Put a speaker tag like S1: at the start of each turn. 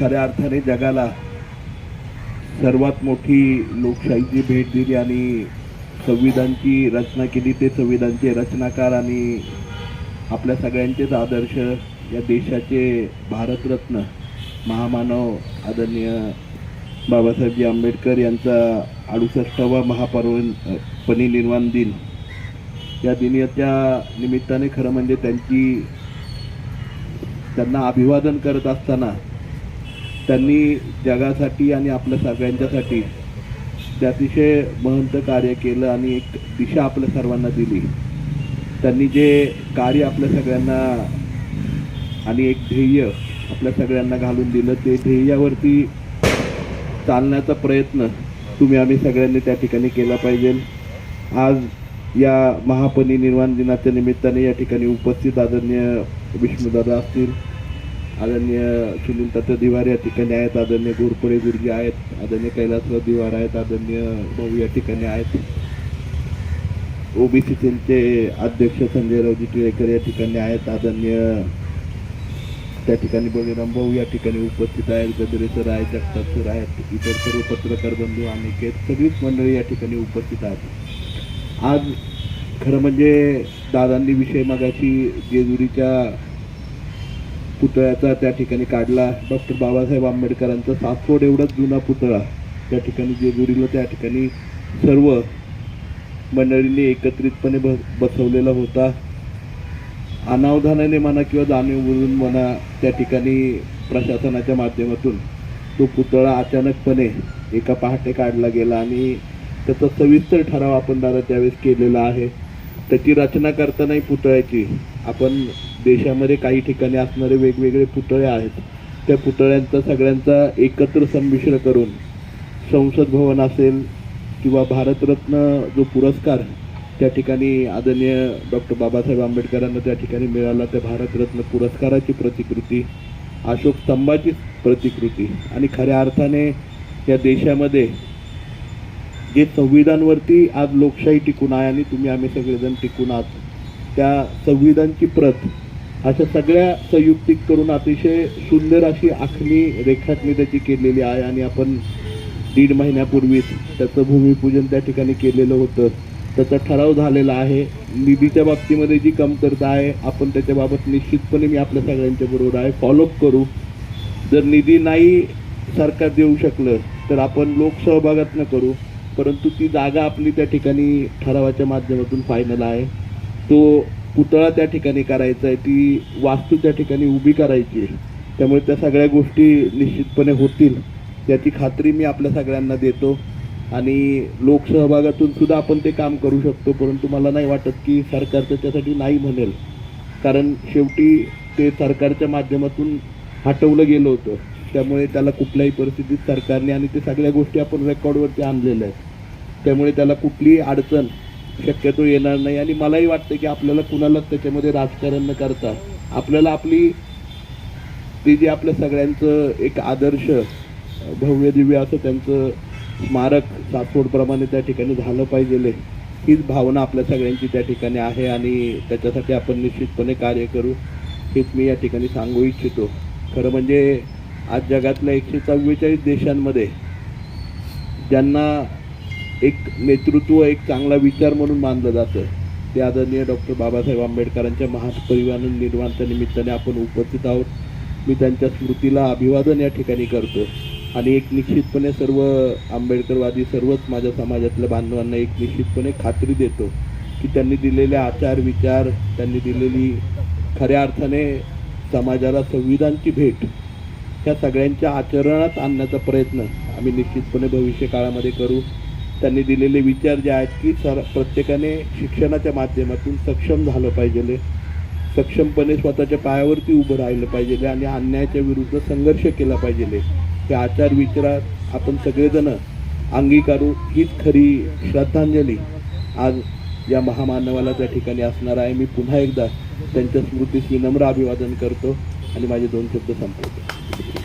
S1: खऱ्या अर्थाने जगाला सर्वात मोठी लोकशाहीची भेट दिली आणि संविधानची रचना केली. ते संविधानचे रचनाकार आणि आपल्या सगळ्यांचेच आदर्श या देशाचे भारतरत्न महामानव आदरणीय बाबासाहेबजी आंबेडकर यांचा अडुसष्टावा महापर्व निर्माण दिन. या दिनाच्या निमित्ताने खरं म्हणजे त्यांची त्यांना अभिवादन करत असताना त्यांनी जगासाठी आणि आपल्या सगळ्यांच्यासाठी ते अतिशय महंत कार्य केलं आणि एक दिशा आपल्या सर्वांना दिली. त्यांनी जे कार्य आपल्या सगळ्यांना आणि एक ध्येय आपल्या सगळ्यांना घालून दिलं ते ध्येयावरती चालण्याचा प्रयत्न तुम्ही आम्ही सगळ्यांनी त्या ठिकाणी केला पाहिजे. आज या महापरिनिर्वाण दिनाच्या निमित्ताने या ठिकाणी उपस्थित आदरणीय विष्णुदादा असतील आदरणीय सुनील दत्त दिवार या ठिकाणी आहेत. आदरणीय घोरपडे गुरुजी आहेत. आदरणीय कैलासराव दिवार आहेत. आदरणीय भाऊ या ठिकाणी आहेत. ओबीसी सेलचे अध्यक्ष संजयरावजी टिळेकर या ठिकाणी आहेत. आदरणीय त्या ठिकाणी बळीराम भाऊ या ठिकाणी उपस्थित आहेत. गदरे सर आहेत जगताप सर आहेत इतर सर्व पत्रकार बंधू अनेक सगळीच मंडळी या ठिकाणी उपस्थित आहेत. आज खरं म्हणजे दादांनी विषय मगाशी जेजुरीच्या पुतळ्याचा त्या ठिकाणी काढला. डॉक्टर बाबासाहेब आंबेडकरांचा सासवड एवढाच जुना पुतळा त्या ठिकाणी जेजुरीला त्या ठिकाणी सर्व मंडळींनी एकत्रितपणे ब बसवलेला होता. अनावधानाने म्हणा किंवा जाणीवरून म्हणा त्या ठिकाणी प्रशासनाच्या माध्यमातून तो पुतळा अचानकपणे एका पहाटे काढला गेला आणि त्याचा सविस्तर ठराव आपण दादा त्यावेळेस केलेला आहे. त्याची रचना करतानाही पुतळ्याची आपण देशामध्ये काही ठिकाणी असणारे वेगवेगळे पुतळे आहेत. त्या पुतळ्यांचा सगळ्यांचा एकत्र संमिश्र करून संसद भवन असेल किंवा भारतरत्न जो पुरस्कार त्या ठिकाणी आदरणीय डॉक्टर बाबासाहेब आंबेडकरांना त्या ठिकाणी मिळाला त्या भारतरत्न पुरस्काराची प्रतिकृती अशोक स्तंभाची प्रतिकृती. आणि खऱ्या अर्थाने या देशामध्ये जे संविधानवरती आज लोकशाही टिकून आहे आणि तुम्ही आम्ही सगळेजण टिकून आहात त्या संविधानची प्रत अशा सगळ्या संयुक्तिक करून अतिशय सुंदर अशी आखणी रेखाटणी त्याची केलेली आहे आणि आपण दीड महिन्यापूर्वीच त्याचं भूमिपूजन त्या ठिकाणी केलेलं होतं. त्याचा ठराव झालेला आहे. निधीच्या बाबतीमध्ये जी कमतरता आहे आपण त्याच्याबाबत निश्चितपणे मी आपल्या सगळ्यांच्या बरोबर आहे. फॉलोअप करू. जर निधी नाही सरकार देऊ शकलं तर आपण लोकसहभागातनं करू. परंतु ती जागा आपली त्या ठिकाणी ठरावाच्या माध्यमातून फायनल आहे. तो पुतळा त्या ठिकाणी करायचा आहे ती वास्तू त्या ठिकाणी उभी करायची आहे. त्यामुळे त्या सगळ्या गोष्टी निश्चितपणे होतील याची खात्री मी आपल्या सगळ्यांना देतो. आणि लोकसहभागातून सुद्धा आपण ते काम करू शकतो परंतु मला नाही वाटत की सरकार त्याच्यासाठी नाही म्हणेल. कारण शेवटी ते सरकारच्या माध्यमातून हटवलं गेलं होतं. त्यामुळे त्याला कुठल्याही परिस्थितीत सरकारने आणि ते सगळ्या गोष्टी आपण रेकॉर्डवरती आणलेल्या आहेत. त्यामुळे त्याला कुठलीही अडचण शक्यतो येणार नाही आणि मलाही वाटतं की आपल्याला कुणालाच त्याच्यामध्ये राजकारण न करता आपल्याला आपली ते जे आपल्या सगळ्यांचं एक आदर्श भव्य दिव्य असं त्यांचं स्मारक सातफोडप्रमाणे त्या ठिकाणी झालं पाहिजे हीच भावना आपल्या सगळ्यांची त्या ठिकाणी आहे आणि त्याच्यासाठी आपण निश्चितपणे कार्य करू हेच मी या ठिकाणी सांगू इच्छितो. खरं म्हणजे आज जगातल्या एकशे चव्वेचाळीस देशांमध्ये ज्यांना एक नेतृत्व एक चांगला विचार म्हणून मानलं जातं ते आदरणीय डॉक्टर बाबासाहेब आंबेडकरांच्या महापरिवार निर्माणच्या निमित्ताने आपण उपस्थित आहोत. मी त्यांच्या स्मृतीला अभिवादन या ठिकाणी करतो आणि एक निश्चितपणे सर्व आंबेडकरवादी सर्वच माझ्या समाजातल्या बांधवांना एक निश्चितपणे खात्री देतो की त्यांनी दिलेले आचार विचार त्यांनी दिलेली खऱ्या अर्थाने समाजाला संविधानची भेट ह्या सगळ्यांच्या आचरणात आणण्याचा प्रयत्न आम्ही निश्चितपणे भविष्य काळामध्ये करू. त्यांनी दिलेले विचार जे आहेत की सर प्रत्येकाने शिक्षणाच्या माध्यमातून सक्षम झालं पाहिजे. सक्षमपणे स्वतःच्या पायावरती उभं राहिलं पाहिजे आणि अन्यायाच्या विरुद्ध संघर्ष केला पाहिजे. हे आचार विचारात आपण सगळेजण अंगीकारू हीच खरी श्रद्धांजली आज या महामानवाला त्या ठिकाणी असणार आहे. मी पुन्हा एकदा त्यांच्या स्मृतीस विनम्र अभिवादन करतो. आणि माझे दोन शब्द संपवतो.